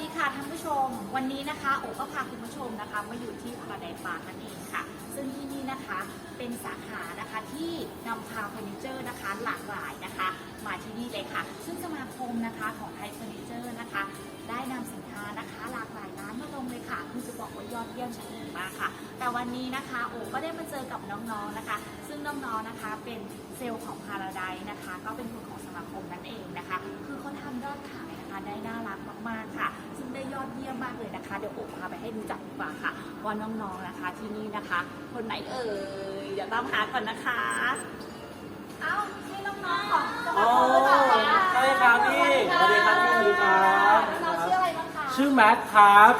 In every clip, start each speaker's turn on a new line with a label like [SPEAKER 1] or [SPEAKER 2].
[SPEAKER 1] ดีค่ะท่านผู้ชม วันนี้นะคะโอก็พาคุณผู้ชมนะคะมาอยู่ที่พาราไดปาร์คนั่นเองค่ะ ซึ่งที่นี่นะคะเป็นสาขานะคะที่นำพาเฟอร์นิเจอร์นะคะหลากหลายนะคะ มาที่นี่เลยค่ะ ซึ่งสมาคมนะคะของไทยเฟอร์นิเจอร์นะคะ ได้นำสินค้านะคะหลากหลายร้านมาลงเลยค่ะคือจะบอกว่ายอดเยี่ยมชั้นหนึ่งมากค่ะ แต่วันนี้นะคะโอก็ได้มาเจอกับน้องๆนะคะ ซึ่งน้องๆนะคะเป็นเซลล์ของพาราไดนะคะ ก็เป็นคนของสมาคมนั่นเองนะคะ คือเขาทำยอดขายนะคะได้น่ารักมากๆ อดเยี่ยมมากเลยนะคะเดี๋ยวโอพาไปให้รู้จักดีกว่าค่ะว่าน้องๆนะคะที่นี่นะคะ คนไหนเอ่ยเดี๋ยวตามหาก่อนนะคะ เอ้านี่น้องๆของสมา
[SPEAKER 2] อ๋อ
[SPEAKER 1] คมหรือเปล่าคะ
[SPEAKER 2] ใช่ครับพี่สวัสดีครับพี่สวัสดีครับ
[SPEAKER 1] น้องชื่ออะไรบ้างคะ
[SPEAKER 2] ชื่อแม็กครับ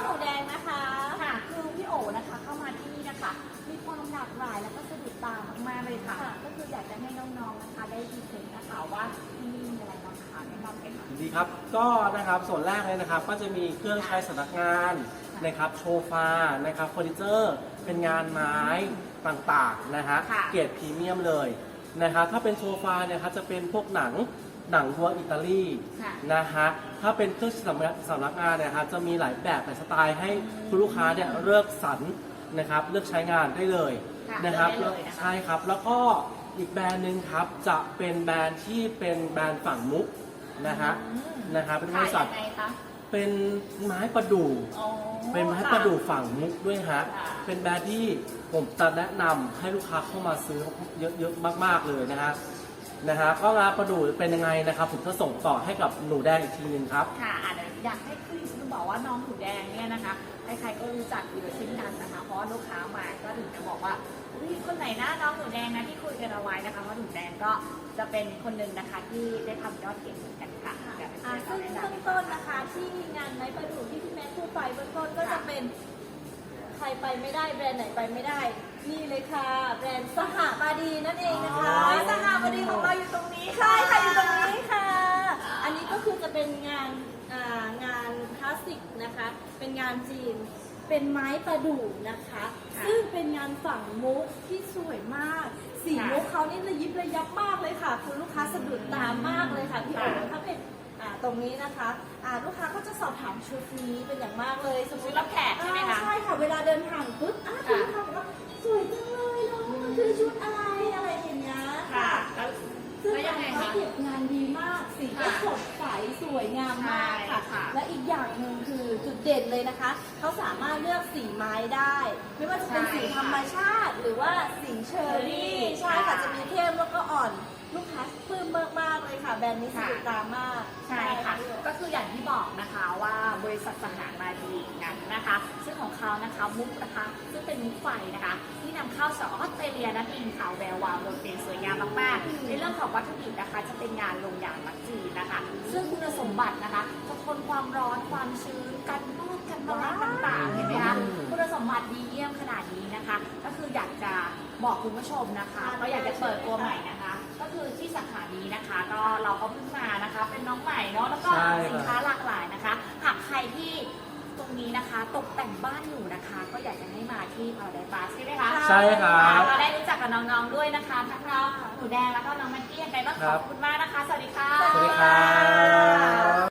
[SPEAKER 1] ค่ะดีครับ
[SPEAKER 2] ก็นะครับส่วนแรกเลยนะครับ ก็จะมีเครื่องใช้สำนักงานนะครับโชฟานะครับเฟอร์นิเจอร์เป็นงานไม้ต่างๆนะฮะ
[SPEAKER 1] ค่ะ
[SPEAKER 2] เกรดพรีเมียมเลยนะครับถ้าเป็นโซฟาเนี่ยครับจะเป็นพวกหนังหนังทัวอิตาลี
[SPEAKER 1] ค่ะ
[SPEAKER 2] นะฮะถ้าเป็นเครื่องสำนักสำนักงานเนี่ยครับจะมีหลายแบบหลายสไตล์ให้คุณลูกค้าเนี่ยเลือกสรรนะครับเลือกใช้งานได้เลย
[SPEAKER 1] ค่ะ
[SPEAKER 2] นะครับ
[SPEAKER 1] เลือกได้เลยนะคะ
[SPEAKER 2] ใช่ครับแล้วก็อีกแบรนด์หนึ่งครับจะเป็นแบรนด์ที่เป็นแบรนด์ฝั่งมุก นะฮะ
[SPEAKER 1] อืม
[SPEAKER 2] นะครับเป็นบ
[SPEAKER 1] ขาย
[SPEAKER 2] ริษัท
[SPEAKER 1] ยังไงคะ
[SPEAKER 2] เป็นไม้ประดู่
[SPEAKER 1] อ๋อ
[SPEAKER 2] เป็นไม้ประดู่ฝั่งมุกด้วยฮะ
[SPEAKER 1] ค่ะ
[SPEAKER 2] เป็นแบรนด์ที่ผมจะแนะนำให้ลูกค้าเข้ามาซื้อเยอะๆมาก ๆเลยนะฮะนะฮะก็ร้านประดู่เป็นยังไงนะครับ ผมจะส่งต่อให้กับหนูแดงอีกทีนึงครับ
[SPEAKER 1] ค่ะอาจจะอยากให้คือจะบอกว่าน้องหนูแดงเนี่ยนะคะ ใครๆก็รู้จักอยู่เช่นกันนะคะ เพราะว่าลูกค้ามาก็ถึงจะบอกว่า อุ๊ยคนไหนนะน้องหนูแดงนะที่คุยกันเอาไว้นะคะว่าหนูแดงก็จะเป็นคนหนึ่งนะคะที่ได้ทำยอดเก่งเหมือนกันค่ะเดี๋ยวไป
[SPEAKER 3] อ่า
[SPEAKER 1] เชิ
[SPEAKER 3] ซึ่
[SPEAKER 1] ญ
[SPEAKER 3] ง
[SPEAKER 1] น้องแนะนำ
[SPEAKER 3] เบื้องต้นนะคะที่งานไม้ประดู่ที่พี่แม่พูดไปเบื้องต้นก็จะเป็นใครไปไม่ได้แบรนด์ไหนไปไม่ได้ นี่เลยค่ะ แบรนด์สหบาดีนั่นเองนะคะ
[SPEAKER 2] อ๋อ
[SPEAKER 3] สหบาดีของเราอยู่ตรงนี้ค่ะ ใช่ค่ะอยู่ตรงนี้ค่ะ อันนี้ก็คือจะเป็นงานอ่างานคลาสสิกนะคะ เป็นงานจีน เป็นไม้ประดู่นะคะ
[SPEAKER 1] ค่ะ
[SPEAKER 3] ซึ่งเป็นงานฝั่งมุกที่สวยมาก สี
[SPEAKER 1] ค่ะ
[SPEAKER 3] มุกเขานี่ระยิบระยับมากเลยค่ะ คุณลูกค้าสะดุดตามากเลยค่ะพี่โอ๋
[SPEAKER 1] ค่ะ
[SPEAKER 3] ถ้าเป็นอ่าตรงนี้นะคะอ่าลูกค้าก็จะสอบถามชุดนี้เป็นอย่างมากเลย สมม
[SPEAKER 1] ชุด
[SPEAKER 3] ติ
[SPEAKER 1] รับแขกใช่ไหมคะ
[SPEAKER 3] อ่าใช่ค่ะเวลาเดินทางปุ๊บอะคุณลูกค้าบอกว่าสวยจังเลยเนาะมันคือชุดอะไรอะไรอย่างเงี้ย
[SPEAKER 1] ค่ะแล้ว
[SPEAKER 3] ซึ่ง
[SPEAKER 1] แล้วยังไง
[SPEAKER 3] เขา
[SPEAKER 1] คะ
[SPEAKER 3] เก็บงานดีมากสีก็
[SPEAKER 1] ค่ะ
[SPEAKER 3] สดใสสวยงามมากค่ะ
[SPEAKER 1] ใช่ค่ะ
[SPEAKER 3] และอีกอย่างหนึ่งคือจุดเด่นเลยนะคะเขาสามารถเลือก สีไม้ได้ ไม่ว่าจะเป็นสีธรรมชาติหรือว่าสีเชอรี่ใช่ค่ะจะมีเข้มแล้วก็อ่อนลูกค้าปลื้มมากๆเลยค่ะ แบรนด์นี้สะดุดตามาก
[SPEAKER 1] ใช่ค่ะ ก็คืออย่างที่บอกนะคะว่าบริษัทสหามาดีนั้นนะคะ ซึ่งของเขานะคะมุกนะคะ ซึ่งเป็นมุกไฟนะคะ ที่นำเข้าจากออสเตรเลียนั่นเองค่ะแวววาวโดดเด่นสวยงามมากๆ ในเรื่องของวัตถุดิบนะคะ จะเป็นงานลงอย่างมักจีนนะคะ ซึ่งคุณสมบัตินะคะจะทนความร้อนความชื้น บอกคุณผู้ชมนะคะก็อยากจะเปิดตัวใหม่นะคะ ก็คือที่สาขานี้นะคะ ก็เราก็เพิ่งมานะคะ เป็นน้องใหม่เนาะแล้วก็
[SPEAKER 2] ใช่
[SPEAKER 1] สินค้าหลากหลายนะคะ หากใครที่ตรงนี้นะคะ ตกแต่งบ้านอยู่นะคะ ก็อยากจะให้มาที่พาราไดบาสใช่ไหมคะ
[SPEAKER 2] ใช่ครับ
[SPEAKER 1] ก็ได้รู้จักกับน้องๆด้วยนะคะทั้งเราหนูแดงแล้วก็น้องแม็กกี้ยังไงก็ขอบคุณมากนะคะ สวัสดีค่ะ
[SPEAKER 2] สวัสดีครับ